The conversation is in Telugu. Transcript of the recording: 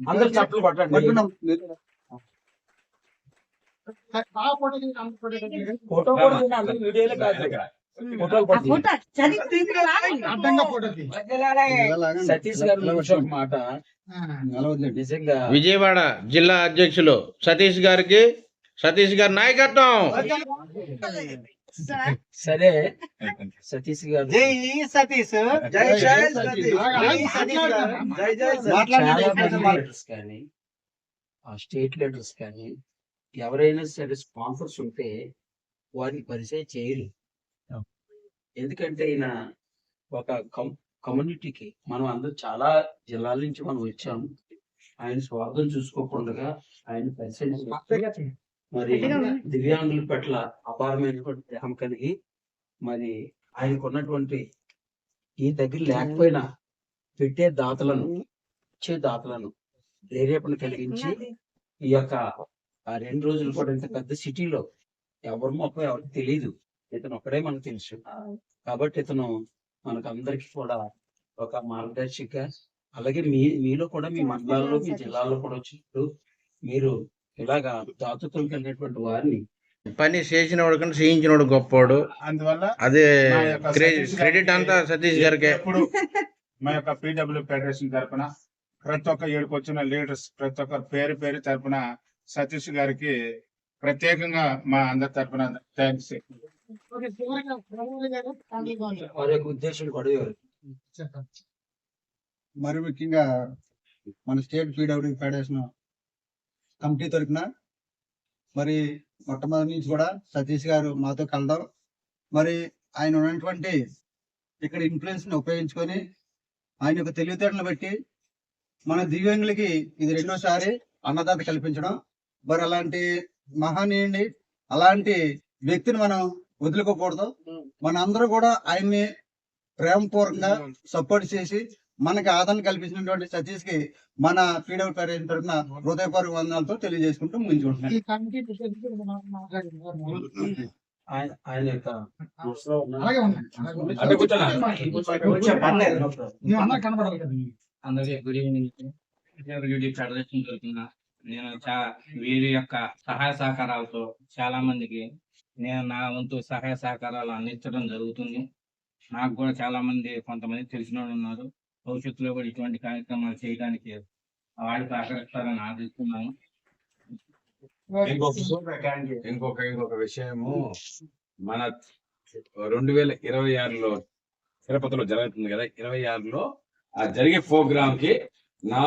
అందరు చప్పలు కొట్టండి ఫోటో కూడా తీయండి, అందరూ వీడియోలే కాదు ఫోటోలు కూడా తీయండి. అడ్డంగా ఫోటో తీ. సతీష్ గారు నుంచి ఒక మాట. నిజంగా విజయవాడ జిల్లా అధ్యక్షులు సతీష్ గారికి సతీష్ గారి నాయకత్వం. సరే. సతీష్ గారు. జై సతీష్. జై జై సతీష్. కానీ ఆ స్టేట్ లీడర్స్ కానీ ఎవరైనా సరే స్పాన్సర్స్ ఉంటే వారిని పరిచయం చేయరు. ఎందుకంటే ఈయన ఒక కమ్యూనిటీకి మనం అందరూ చాలా జిల్లాల నుంచి మనం వచ్చాము. ఆయన స్వార్థం చూసుకోకుండా ఆయన పరిచయం. మరి దివ్యాంగుల పట్ల అపారమైనటువంటి ప్రేమ కలిగి మరి ఆయనకు ఉన్నటువంటి ఈ దగ్గర లేకపోయినా పెట్టే దాతలను ఇచ్చే దాతలను ప్రేరేపణ కలిగించి ఈ యొక్క ఆ రెండు రోజులు కూడా ఇంత పెద్ద సిటీలో ఎవరి మొక్క ఎవరికి తెలియదు ఇతను ఒక్కడే మనకు తెలుసు. కాబట్టి ఇతను మనకు అందరికి కూడా ఒక మార్గదర్శిక. అలాగే మీ మీలో కూడా మీ మండలాల్లో మీ జిల్లాల్లో కూడా వచ్చినప్పుడు మీరు ఇలాగా దాతృత్వం కలిగినటువంటి వారిని పని చేసినవాడు కన్నా చేయించినవాడు గొప్పవాడు అందువల్ల అదే క్రెడిట్ అంతా సతీష్ గారికి. ఎప్పుడు మా యొక్క పీడబ్ల్యూ ఫెడరేషన్ తరపున ప్రతి ఒక్క ఏడుకు వచ్చిన లీడర్స్ ప్రతి ఒక్కరి పేరు పేరు తరపున సతీష్ గారికి ప్రత్యేకంగా మా అందరి తరపున థ్యాంక్స్. వారి యొక్క ఉద్దేశం కూడా ఎవరు మరి ముఖ్యంగా మన స్టేట్ పీడబ్ల్యూ ఫెడరేషన్ కమిటీ తరఫున మరి మొట్టమొదటి నుంచి కూడా సతీష్ గారు మాతో కలడం. మరి ఆయన ఉన్నటువంటి ఇక్కడ ఇన్ఫ్లుయెన్స్ని ఉపయోగించుకొని ఆయన యొక్క తెలివితేటలను బట్టి మన దివ్యాంగులకి ఇది రెండోసారి అన్నదాత కల్పించడం. మరి అలాంటి మహనీయుడిని అలాంటి వ్యక్తిని మనం వదులుకోకూడదు. మన అందరూ కూడా ఆయన్ని ప్రేమపూర్వకంగా సపోర్ట్ చేసి మనకి ఆదరణ కల్పించినటువంటి సతీష్కి మన పీడబ్ల్యూ ఫెడరేషన్ తరఫున హృదయపూర్వక వందనాలతో తెలియజేసుకుంటూ ముందుకుంటున్నాం ఆయన యొక్క అందరికీ గుడ్ ఈవినింగ్ ఫెడరేషన్ నేను చా వీరి యొక్క సహాయ సహకారాలతో చాలా మందికి నేను నా వంతు సహాయ సహకారాలు అందించడం జరుగుతుంది. నాకు కూడా చాలా మంది కొంతమంది తెలిసిన వాళ్ళు ఉన్నారు. భవిష్యత్తులో కూడా ఇటువంటి కార్యక్రమాలు చేయడానికి వాళ్ళు సహకరిస్తారని ఆశిస్తున్నాను ఇంకొక ఇంకొక ఇంకొక విషయము మన రెండు వేల ఇరవై ఆరులో తిరుపతిలో జరుగుతుంది కదా ఇరవై ఆరులో ఆ జరిగే ప్రోగ్రామ్కి నా